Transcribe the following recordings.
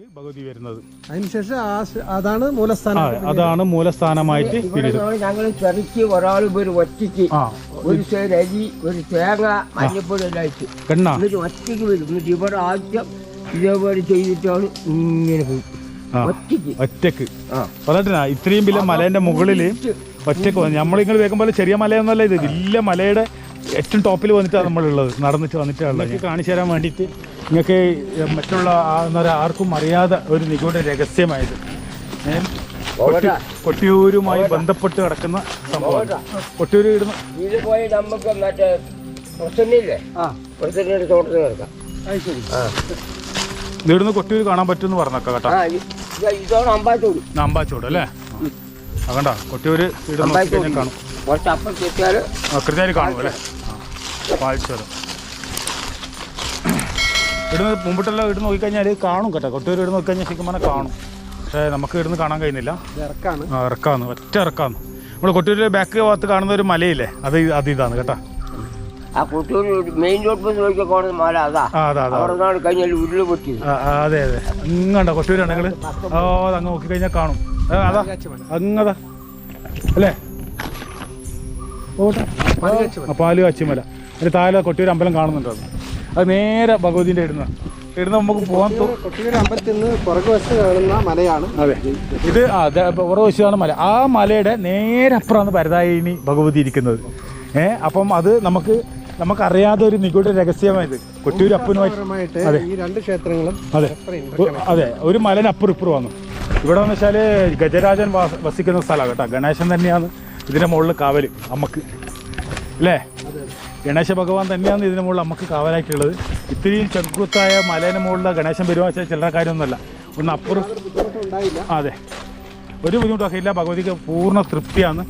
ഭഗവതി വരുന്നത്. അതിനുശേഷം അതാണ് മൂലസ്ഥാനം. അതാണ് മൂലസ്ഥാനമായിട്ട് പിന്നീട് ഞങ്ങൾ ചെറുക്കി ഒരാൾ ഒരു ഒറ്റയ്ക്ക്. ഒരു അരി ഒരു തേങ്ങ മഞ്ഞപ്പൊടി എല്ലാം കണ്ണ. എന്നിട്ട് ഒറ്റയ്ക്ക് വരും. എന്നിട്ട് ഇവിടെ ആദ്യം ഇതേപോലെ ചെയ്തിട്ടാണ് ഇങ്ങനെ പോയി. ഒറ്റയ്ക്ക്. പറഞ്ഞാ പറഞ്ഞിട്ടാ ഇത്രയും വലിയ മലേന്റെ മുകളിൽ ഒറ്റയ്ക്ക് വന്നു നമ്മളിങ്ങനെ വേഗം പോലെ ചെറിയ മലയൊന്നല്ല ഇത്. വലിയ മലയുടെ ഏറ്റവും ടോപ്പിൽ വന്നിട്ടാണ് നമ്മളുള്ളത്. നടന്നിട്ട് വന്നിട്ടാണ് കാണിച്ചു തരാൻ വേണ്ടിയിട്ട് നിങ്ങൾക്ക് മറ്റുള്ള എന്താ പറയുക ആർക്കും അറിയാതെ ഒരു നിഗൂഢ രഹസ്യമായത്. കൊട്ടിയൂരുമായി ബന്ധപ്പെട്ട് കിടക്കുന്ന സംഭവം കൊട്ടിയൂര് ഇടുന്ന ഇത് പോയി നമുക്ക് മറ്റേ പ്രസന്നില്ലേ പ്രസന്നിയുടെ തോട്ടത്തിൽ കിടക്കാം. ഇവിടുന്ന് കൊട്ടിയൂർ കാണാൻ പറ്റുമെന്ന് പറഞ്ഞൊക്കെ കേട്ടോ. ആ അമ്പാച്ചൂട് ഇതോടെ അമ്പാത്തോട് അല്ലേ? അതണ്ട കൊട്ടിയൂര് ഇടുന്ന കാണും. കൃത്യമായിട്ട് കാണും അല്ലേ? പാഴ്ചത് ഇവിടുന്ന് മുമ്പിട്ടെല്ലാം ഇവിടുന്ന് നോക്കിക്കഴിഞ്ഞാൽ കാണും കേട്ടോ. കൊട്ടൂർ ഇവിടുന്ന് നോക്കിക്കഴിഞ്ഞാൽ ശരിക്കും പറഞ്ഞാൽ കാണും. പക്ഷേ നമുക്ക് ഇവിടുന്ന് കാണാൻ കഴിയുന്നില്ല. ആ, ഇറക്കാന്ന്. ഒറ്റ ഇറക്കാന്ന്. നമ്മൾ കൊട്ടൂരിലെ ബാക്ക് ഭാഗത്ത് കാണുന്ന ഒരു മലയില്ലേ? അത് അത് ഇതാണ് കേട്ടോ. ആ കുട്ടൂർ മെയിൻ റോഡ് നോക്കിയാൽ മല അതാ. അതാ കഴിഞ്ഞാൽ ഉരുൾ അതെ അതെ. അങ്ങണ്ട കൊട്ടൂരാണെങ്കിൽ ഓ അത് അങ്ങ് നോക്കിക്കഴിഞ്ഞാൽ കാണും അതാ. അങ്ങതാ. അല്ലേ? ഓട്ടെ പാൽ കാച്ചിമല അതിന് താഴെ കൊട്ടൂർ അമ്പലം കാണുന്നുണ്ട്? അത് നേരെ ഭഗവതിന്റെ ഇടുന്ന. ഇടുന്ന നമുക്ക് പോകാൻ അമ്പലത്തിൽ നിന്ന് പുറകു വശത്ത് കാണുന്ന മലയാണ്. അതെ. ഇത് ആ പുറ കാണുന്ന മല. ആ മലയുടെ നേരെ അപ്പുറമാണ് ഭരതായിനി ഭഗവതി ഇരിക്കുന്നത്. ഏ അപ്പം അത് നമുക്ക് നമുക്കറിയാതെ ഒരു നിഗൂഢ രഹസ്യമായത്. കൊട്ടിയൂർ അപ്പനുമായിട്ട് അതെ. ഈ രണ്ട് ക്ഷേത്രങ്ങളും അതെ. അതെ. ഒരു മലന് അപ്പുറം ഇപ്പുറം വന്നു ഇവിടെ എന്ന് വെച്ചാൽ ഗജരാജൻ വസിക്കുന്ന സ്ഥലമാണ് കേട്ടോ. ഗണേശൻ തന്നെയാണ് ഇതിന്റെ മുകളിൽ കാവൽ അമ്മയ്ക്ക്. അല്ലേ? ഗണേശ ഭഗവാൻ തന്നെയാണ് ഇതിന് മുകളിൽ നമുക്ക് കാവലാക്കിയുള്ളത്. ഇത്രയും ചെറുക്കുത്തായ മലേന്റെ മുകളിൽ ഗണേശൻ വെച്ചാൽ ചില്ലറ കാര്യമൊന്നുമല്ല. ഒന്ന് അപ്പുറം അതെ. ഒരു ബുദ്ധിമുട്ടൊക്കെ ഇല്ല. ഭഗവതിക്ക് പൂർണ തൃപ്തിയാണ്.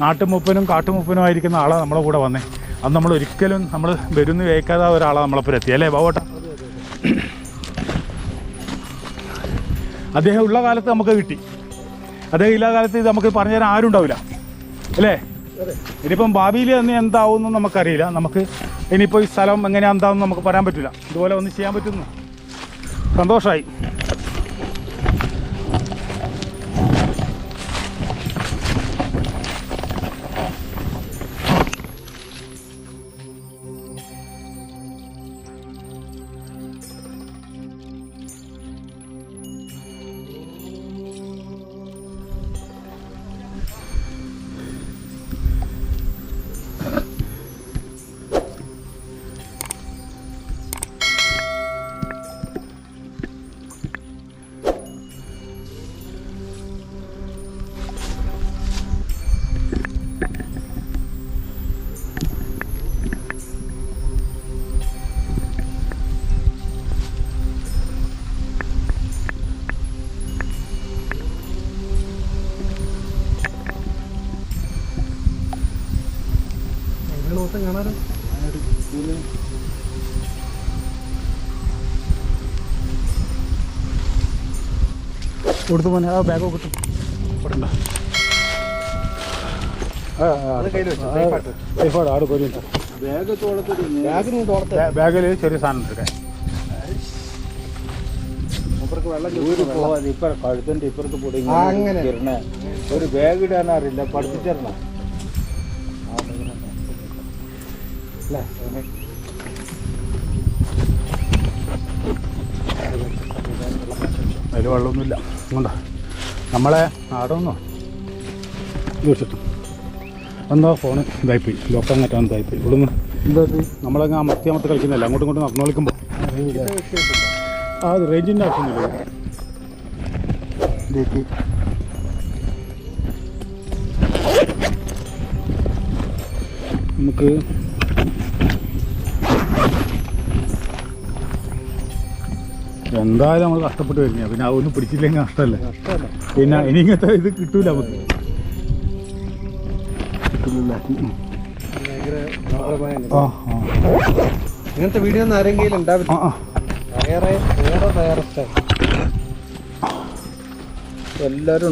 നാട്ടുമുപ്പനും കാട്ടുമുപ്പനും ആയിരിക്കുന്ന ആളാണ് നമ്മളെ കൂടെ വന്നേ. അത് നമ്മൾ ഒരിക്കലും നമ്മൾ വരുന്ന വേക്കാതെ ഒരാളാണ് നമ്മളപ്പോൾ എത്തി അല്ലേ ബാബോട്ട? അദ്ദേഹം ഉള്ള കാലത്ത് നമുക്ക് കിട്ടി. അദ്ദേഹം ഇല്ലാ കാലത്ത് ഇത് നമുക്ക് പറഞ്ഞു തരാൻ ആരും ഉണ്ടാവില്ല അല്ലേ? ഇനിയിപ്പം ഭാവിയിൽ തന്നെ എന്താവും നമുക്കറിയില്ല. നമുക്ക് ഇനിയിപ്പോൾ ഈ സ്ഥലം എങ്ങനെയാ എന്താണെന്ന് നമുക്ക് പറയാൻ പറ്റില്ല. ഇതുപോലെ ഒന്ന് ചെയ്യാൻ പറ്റുന്നു സന്തോഷമായി മൊത്തം കാണാറ്? കൊടുത്തു പോന്നെ ആ ബാഗോ കിട്ടും കൊടുണ്ട ആട് ബാഗിൽ ചെറിയ സാധനം എടുക്കാൻ കഴുത്തിന്റെ ഇപ്പുറത്ത് പൊടി ആ, അങ്ങനെ. ഇരണ ഒരു ബാഗ് ഇടാൻ അറിയില്ല പഠിപ്പിച്ചിരണ അതിൽ വെള്ളമൊന്നുമില്ല. അതുകൊണ്ടാ നമ്മളെ നാടൊന്നോ? ചോദിച്ചിട്ടു എന്താ ഫോണ് ഇതായിപ്പോയി. ലോക്കാൻ കറ്റാൻ ഇതായിപ്പോയി. ഇവിടുന്ന് എന്താ നമ്മളങ്ങ് അമർത്തി അമർത്തി കളിക്കുന്നില്ല അങ്ങോട്ടും ഇങ്ങോട്ടും നടന്നു കളിക്കുമ്പോൾ ആ അത് റേഞ്ചിന്റെ ആവശ്യമൊന്നുമില്ല. നമുക്ക് എന്തായാലും നമ്മൾ കഷ്ടപ്പെട്ട് വരുന്ന. പിന്നെ അതൊന്നും പിടിച്ചില്ലെങ്കിൽ നഷ്ടമല്ലേ? പിന്നെ ഇനി ഇങ്ങനത്തെ ഇത് കിട്ടൂല നമുക്ക്. ആ ഇങ്ങനത്തെ വീഡിയോ ഒന്നും ആരെങ്കിലും ഉണ്ടാവില്ല. ഉണ്ടാവുകയുള്ളൂ ആ. വേറെ വേറെ വേറെ സ്ഥലം എല്ലാരും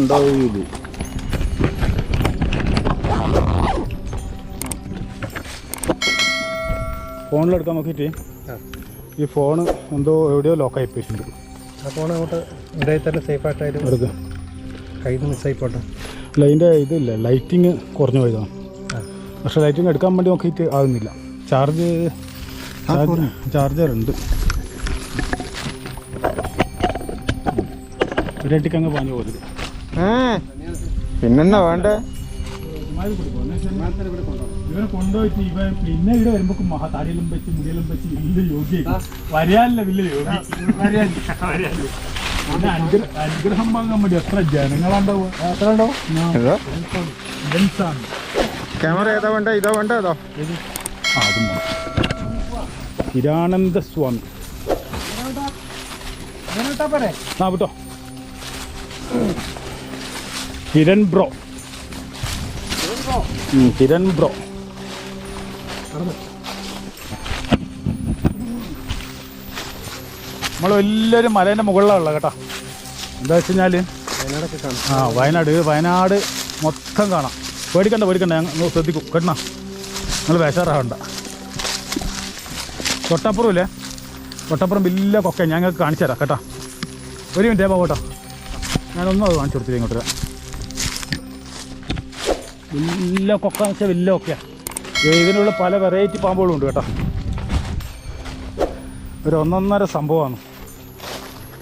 ഫോണിലെടുക്കാൻ നോക്കിയിട്ട്. ഈ ഫോൺ എന്തോ എവിടെയോ ലോക്കായി പോയിട്ടുണ്ട്. ആ ഫോൺ അങ്ങോട്ട് ഇടയിൽ തന്നെ സേഫ് ആയിട്ടായിരുന്നു എടുക്കുക കയ്യിൽ നിന്ന് മിസ്സായി പോട്ടെ. അല്ല ഇതിന്റെ ഇതില്ല ലൈറ്റിങ് കുറഞ്ഞു പോയതാണ്. പക്ഷേ ലൈറ്റിങ് എടുക്കാൻ വേണ്ടി നോക്കിയിട്ട് ആകുന്നില്ല ചാർജ് ചാർജ് ചാർജർ ഉണ്ട്. ഒരട്ടിക്ക് അങ്ങ് പാഞ്ഞു പോകരുത്. പിന്നെന്നാ വേണ്ടേ? ഇവനെ കൊണ്ടുപോയിട്ട് ഇവ പിന്നെ ഇവിടെ വരുമ്പോ മഹാ തടിയെല്ലാം വെച്ച് മുടിയിലും വെച്ച് വലിയ യോഗ്യ വരാനില്ല വലിയ യോഗ്യ വരാനില്ല പിന്നെ അനുഗ്ര- അനുഗ്രഹം വാങ്ങാൻ വേണ്ടി എത്ര ജനങ്ങളുണ്ടാവും എത്ര ഉണ്ടാവും? ജെൻസാണ് ക്യാമറ ഏതാ വേണ്ട? ഇതാ വേണ്ട ഏതോ? അതും. ഹിരാനന്ദ സ്വാമി. ആ വിട്ടോ. ഹിരൺ ബ്രോ. ഉം, ഹിരൺ ബ്രോ. നമ്മൾ വലിയൊരു മലേന്റെ മുകളിലാണ് കേട്ടോ. എന്താ വെച്ച് കഴിഞ്ഞാൽ വയനാടൊക്കെ കാണാം ആ വയനാട് വയനാട് മൊത്തം കാണാം. പേടിക്കണ്ട പേടിക്കണ്ട. ഞങ്ങൾ ശ്രദ്ധിക്കും. കേട്ടണ? നിങ്ങൾ വേഷാറാവണ്ട തൊട്ടപ്പുറം ഇല്ലേ? തൊട്ടപ്പുറം വലിയ കൊക്കെ ഞങ്ങൾക്ക് കാണിച്ചു തരാം കേട്ടോ. ഒരു മിനിറ്റ് പോകട്ടോ. ഞാനൊന്നും അത് കാണിച്ചു കൊടുത്തില്ല ഇങ്ങോട്ട്. വലിയ കൊക്ക വെച്ചാൽ വലിയ കൊക്കയാണ് ഇതിനുള്ള പല വെറൈറ്റി പാമ്പുകളും ഉണ്ട് കേട്ടോ. ഒരു ഒന്നൊന്നര സംഭവമാണ്.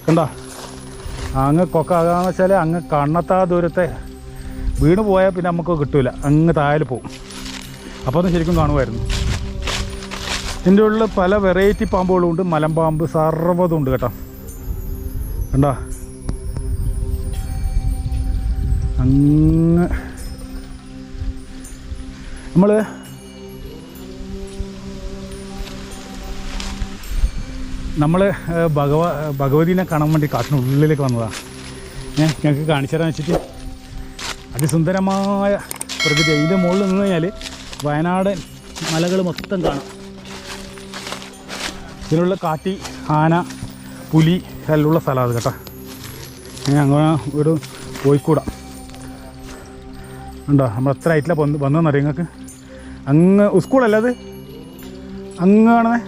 കണ്ടോ? അങ്ങ് കൊക്ക ആകാന്ന് വെച്ചാൽ അങ്ങ് കണ്ണത്താ ദൂരത്തെ വീണ് പോയാൽ പിന്നെ നമുക്ക് കിട്ടൂല. അങ്ങ് താഴെ പോവും. അപ്പോൾ ഒന്ന് ശരിക്കും കാണുമായിരുന്നു. ഇതിന്റെ ഉള്ളിൽ പല വെറൈറ്റി പാമ്പുകളും ഉണ്ട്. മലമ്പാമ്പ് സർവതും ഉണ്ട് കേട്ടോ. കണ്ടോ? അങ്ങ് നമ്മൾ നമ്മൾ ഭഗവ ഭഗവതിനെ കാണാൻ വേണ്ടി കാട്ടിനുള്ളിലേക്ക് വന്നതാണ്. ഞാൻ ഞങ്ങൾക്ക് കാണിച്ചു തരാൻ വെച്ചിട്ട് അതിസുന്ദരമായ പ്രകൃതി. അതിന്റെ മുകളിൽ നിന്ന് കഴിഞ്ഞാൽ വയനാട് മലകൾ മൊത്തം കാണാം. ഇതിനുള്ള കാട്ടി ആന പുലി എല്ലാം സ്ഥലമാണ് കേട്ടോ. ഞാൻ അങ്ങനെ ഒരു കോഴിക്കൂട. ഉണ്ടോ നമ്മൾ എത്ര ആയിട്ടില്ല വന്ന് വന്നതെന്നറിയാം നിങ്ങൾക്ക്? അങ്ങ് സ്കൂളല്ലേ അത്? അങ്ങ് കാണുന്നേ?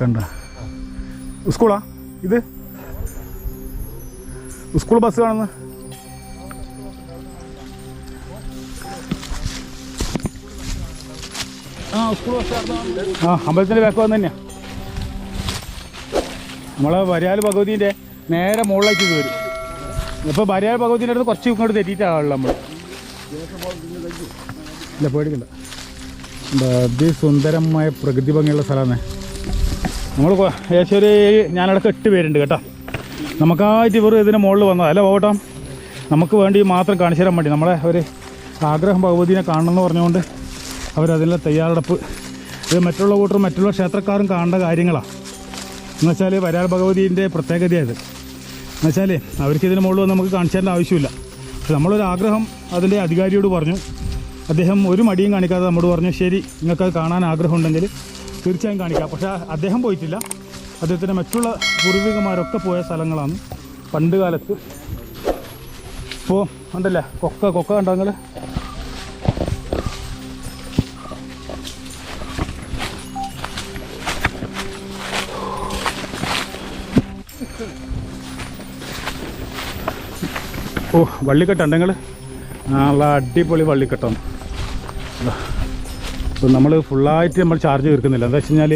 കണ്ട? സ്കൂളാ ഇത്? സ്കൂൾ ബസ് കാണുന്ന? ആ സ്കൂൾ ബസ് ആ അമ്പലത്തിന്റെ ബാക്ക് വന്നു തന്നെയാ. നമ്മളെ വരിയാൽ ഭഗവതിന്റെ നേരെ മുകളിലേക്ക് ഇത് വരും. ഇപ്പോൾ വരിയാൽ ഭഗവതിന്റെ അടുത്ത് കുറച്ച് ഇങ്ങോട്ട് തെറ്റിയിട്ടാണല്ലോ നമ്മൾ ഇല്ല പേടിക്കണ്ട. അതിസുന്ദരമായ പ്രകൃതി ഭംഗിയുള്ള സ്ഥലമാണ്. നമ്മൾ ഏകദേശം ഒരു ഞാനടക്കം എട്ട് പേരുണ്ട് കേട്ടോ. നമുക്കായിട്ട് ഇവർ ഇതിന് മുകളിൽ വന്നതാണ് അല്ല പോകട്ടോ നമുക്ക് വേണ്ടി മാത്രം കാണിച്ചു തരാൻ വേണ്ടി നമ്മളെ ഒരു ആഗ്രഹം ഭഗവതിനെ കാണണമെന്ന് പറഞ്ഞുകൊണ്ട് അവരതിനുള്ള തയ്യാറെടുപ്പ്. ഇത് മറ്റുള്ള കൂട്ടർ മറ്റുള്ള ക്ഷേത്രക്കാരും കാണേണ്ട കാര്യങ്ങളാണ് എന്നുവെച്ചാൽ വരാൽ ഭഗവതിന്റെ പ്രത്യേകതയായത്. എന്നുവെച്ചാൽ അവർക്ക് ഇതിന് മുകളിൽ വന്ന് നമുക്ക് കാണിച്ചു തരേണ്ട ആവശ്യമില്ല നമ്മളൊരു ആഗ്രഹം അതിന്റെ അധികാരിയോട് പറഞ്ഞു. അദ്ദേഹം ഒരു മടിയും കാണിക്കാതെ നമ്മോട് പറഞ്ഞു ശരി നിങ്ങൾക്കത് കാണാൻ ആഗ്രഹമുണ്ടെങ്കിൽ തീർച്ചയായും കാണിക്കാം. പക്ഷേ അദ്ദേഹം പോയിട്ടില്ല. അദ്ദേഹത്തിന്റെ മറ്റുള്ള പൂർവികന്മാരൊക്കെ പോയ സ്ഥലങ്ങളാണ് പണ്ട് കാലത്ത്. ഇപ്പോൾ ഉണ്ടല്ലേ? കൊക്ക കൊക്ക കണ്ടോ നിങ്ങൾ ഓ വള്ളിക്കെട്ടുണ്ടെങ്കിൽ നല്ല അടിപൊളി വള്ളിക്കെട്ടാണ്. ഇപ്പം നമ്മൾ ഫുള്ളായിട്ട് നമ്മൾ ചാർജ് തീർക്കുന്നില്ല. എന്താ വെച്ച് കഴിഞ്ഞാൽ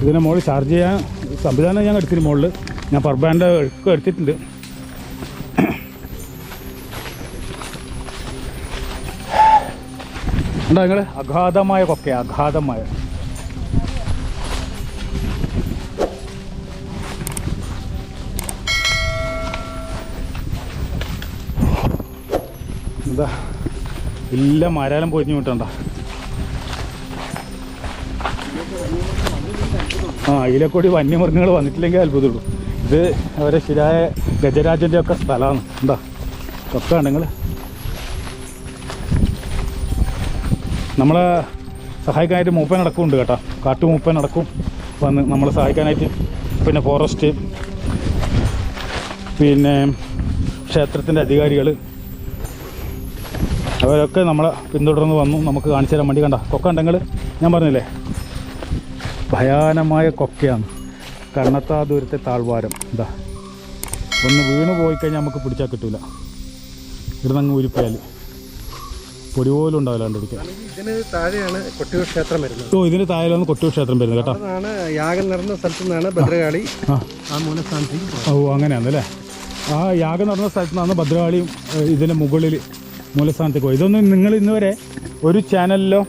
ഇതിനെ മുകളിൽ ചാർജ് ചെയ്യാൻ സംവിധാനം ഞാൻ എടുത്തിന് മുകളിൽ ഞാൻ പവർ ബാൻഡ് ഒക്കെ എടുത്തിട്ടുണ്ട്. എന്താ നിങ്ങൾ അഗാധമായ കൊക്കെ അഗാധമായ. എന്താ? ഇല്ല മരാലം പൊരിഞ്ഞു വിട്ടണ്ട ആ ഇതിലെക്കൂടി വന്യമൃഗങ്ങൾ വന്നിട്ടില്ലെങ്കിൽ അത്ഭുതമുള്ളൂ. ഇത് അവരെ ശരിയായ ഗജരാജന്റെ ഒക്കെ സ്ഥലമാണ്. എന്താ ഒക്കെ നിങ്ങൾ നമ്മളെ സഹായിക്കാനായിട്ട് മൂപ്പൻ നടക്കുന്നുണ്ട് കേട്ടോ. കാട്ടു മൂപ്പൻ നടക്കും. വന്ന് നമ്മളെ സഹായിക്കാനായിട്ട്. പിന്നെ ഫോറസ്റ്റ് പിന്നെ ക്ഷേത്രത്തിന്റെ അധികാരികൾ അവരൊക്കെ നമ്മളെ പിന്തുടർന്ന് വന്നു. നമുക്ക് കാണിച്ചു തരാൻ വേണ്ടി കണ്ട. കൊക്ക ഉണ്ടെങ്കിൽ ഞാൻ പറഞ്ഞില്ലേ? ഭയാനമായ കൊക്കയാണ്. കണ്ണത്താ ദൂരത്തെ താഴ്വാരം. ഇതാ ഒന്ന് വീണ് പോയി കഴിഞ്ഞാൽ നമുക്ക് പിടിച്ചാൽ കിട്ടൂല. ഇവിടുന്ന് അങ്ങ് ഊരിപ്പോയാൽ പൊടി പോലും ഉണ്ടാവില്ല കണ്ടിരിക്കാൻ ഇതിന് താഴെയാണ് കൊട്ടിയൂർ ക്ഷേത്രം വരുന്നത്. ഓ ഇതിന് താഴെയാണ് കൊട്ടിയൂർ ക്ഷേത്രം വരുന്നത് കേട്ടോ. അതാണ് യാഗം നടന്ന സ്ഥലത്തു നിന്നാണ് ഭദ്രകാളി ആ. മൂലസ്ഥാനത്തേക്ക് ഓ അങ്ങനെയാണല്ലേ? ആ യാഗം നടന്ന സ്ഥലത്തു നിന്നാണ് ഭദ്രകാളിയും ഇതിന്റെ മുകളിൽ മൂലസ്ഥാനത്തേക്ക് പോയി ഇതൊന്നും നിങ്ങൾ ഇന്നുവരെ ഒരു ചാനലിലോ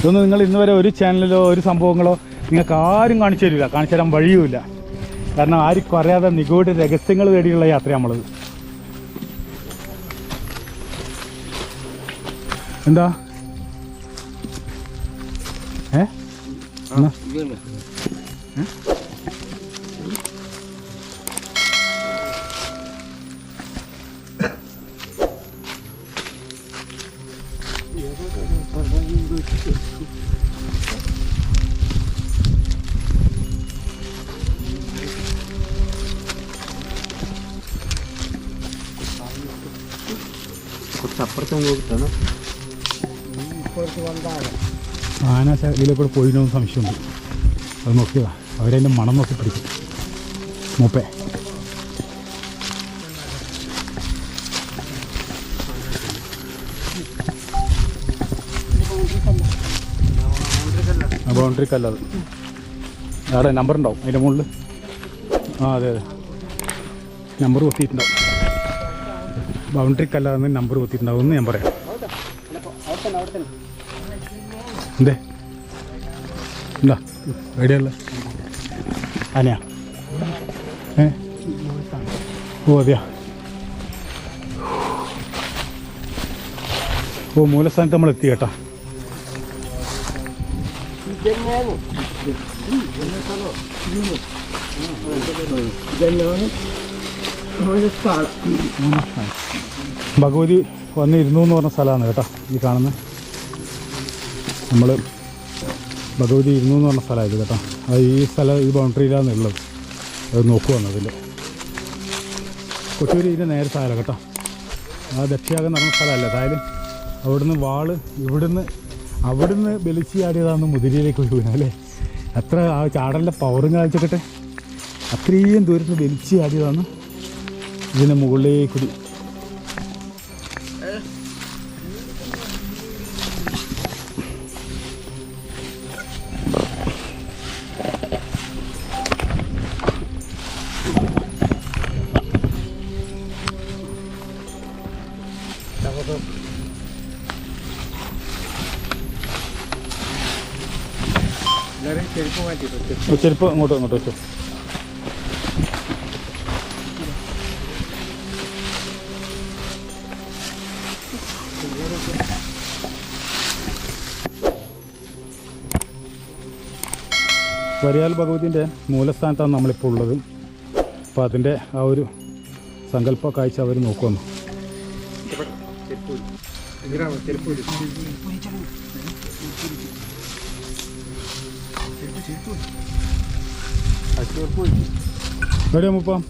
ഇതൊന്നും നിങ്ങൾ ഇന്ന് വരെ ഒരു ചാനലിലോ ഒരു സംഭവങ്ങളോ നിങ്ങൾക്ക് ആരും കാണിച്ചു തരില്ല. കാണിച്ചു തരാൻ വഴിയുമില്ല. കാരണം ആർക്കും അറിയാതെ നിഗൂഢ രഹസ്യങ്ങൾ തേടിയുള്ള യാത്ര നമ്മളത്. എന്താ? ഏ? ആന ഇതിലെ കൂടെ പോയിനോ സംശയമുണ്ട്. അത് നോക്കിയതാ. അവരതിന്റെ മണം നോക്കി പിടിക്കും. മൂപ്പേ. ബൗണ്ടറി കല്ലത് അവിടെ നമ്പർ ഉണ്ടാവും. അതിന്റെ മുകളിൽ ആ അതെ അതെ. നമ്പർ കൊത്തിയിട്ടുണ്ടാവും. ബൗണ്ടറി കല്ലാന്ന് നമ്പർ കൊത്തിയിട്ടുണ്ടാവും ഞാൻ പറയാം. എന്തേ? എന്താ? എവിടെയുള്ള അനയാ ഏ? ഓ അതെയാ. ഓ മൂലസ്ഥാനത്ത് നമ്മൾ എത്തി കേട്ടാ. സ്ഥലം ഭഗവതി വന്നിരുന്നു എന്ന് പറഞ്ഞ സ്ഥലമാണ് കേട്ടോ ഈ കാണുന്നത്. നമ്മൾ ഭഗവതി ഇരുന്നു എന്ന് പറഞ്ഞ സ്ഥലമായത് കേട്ടോ. അത് ഈ സ്ഥലം ഈ ബൗണ്ടറിയിലാണ് ഉള്ളത്. അത് നോക്കുവാണ് അതിൽ കൊട്ടൂര് ഇതിന്റെ നേരെ സ്ഥലം കേട്ടോ. ആ ദക്ഷിയാകം നടന്ന സ്ഥലമല്ല? അതായത് അവിടുന്ന് വാൾ ഇവിടുന്ന് അവിടുന്ന് ബലിച്ച് മുതിരിയിലേക്ക് മുതിരയിലേക്ക് വീണ അല്ലേ? അത്ര ആ ചാടലിന്റെ പവറും കാഴ്ചക്കട്ടെ അത്രയും ദൂരത്ത് വലിച്ച് ചാടിയതാണ് ഇതിന്റെ മുകളിലേക്ക് കൂടി എല്ലാവരും ചെരുപ്പ് ഇങ്ങോട്ട് ഇങ്ങോട്ട് വെച്ചു വരിയാൽ ഭഗവതിന്റെ മൂലസ്ഥാനത്താണ് നമ്മളിപ്പോൾ ഉള്ളത്. അപ്പോൾ അതിന്റെ ആ ഒരു സങ്കല്പ കാഴ്ച അവർ നോക്കുന്നു അടുത്തന്നെ എവിടെയാ മുപ്പം?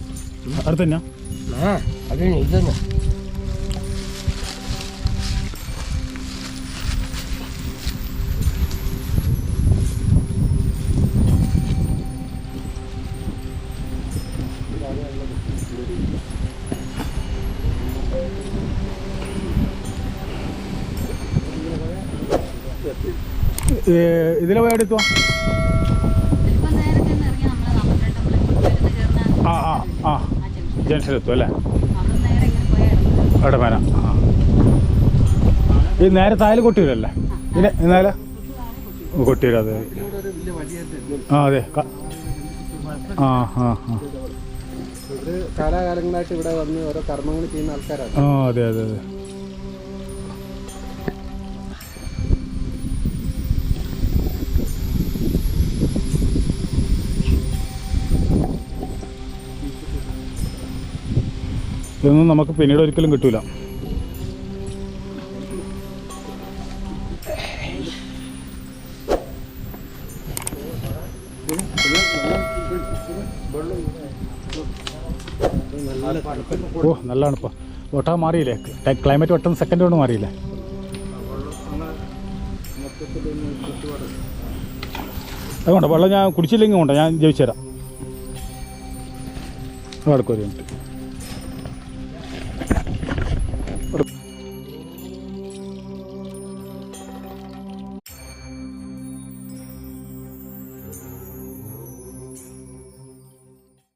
അടുത്ത് ഇതിലെ പോയി എടുത്തു? ആ ആ ആ ജംഗ്ഷനെത്തും അല്ലേ? എടമേന. ആ ഇത് നേരെ താഴെ കൊട്ടിയൂരല്ലേ പിന്നെ നേരെ കൊട്ടിയൂർ അതെ. ആ അതെ. ആ ആ ആ. കാലാകാലങ്ങളായിട്ട് ഇവിടെ വന്ന് ഓരോ കർമ്മങ്ങൾ ചെയ്യുന്ന ആൾക്കാരാണ്. ആ അതെ അതെ അതെ. ഇതൊന്നും നമുക്ക് പിന്നീട് ഒരിക്കലും കിട്ടൂല. ഓ നല്ലതാണ് ഇപ്പോൾ ഒട്ടാ മാറിയില്ലേ? ക്ലൈമറ്റ് ഒട്ടും സെക്കൻഡ് കൊണ്ട് മാറിയില്ലേ? അതുകൊണ്ട് വെള്ളം ഞാൻ കുടിച്ചില്ലെങ്കിൽ കൊണ്ട് ഞാൻ ജയിച്ചു തരാം. അടുക്കൊരു മിനിറ്റ്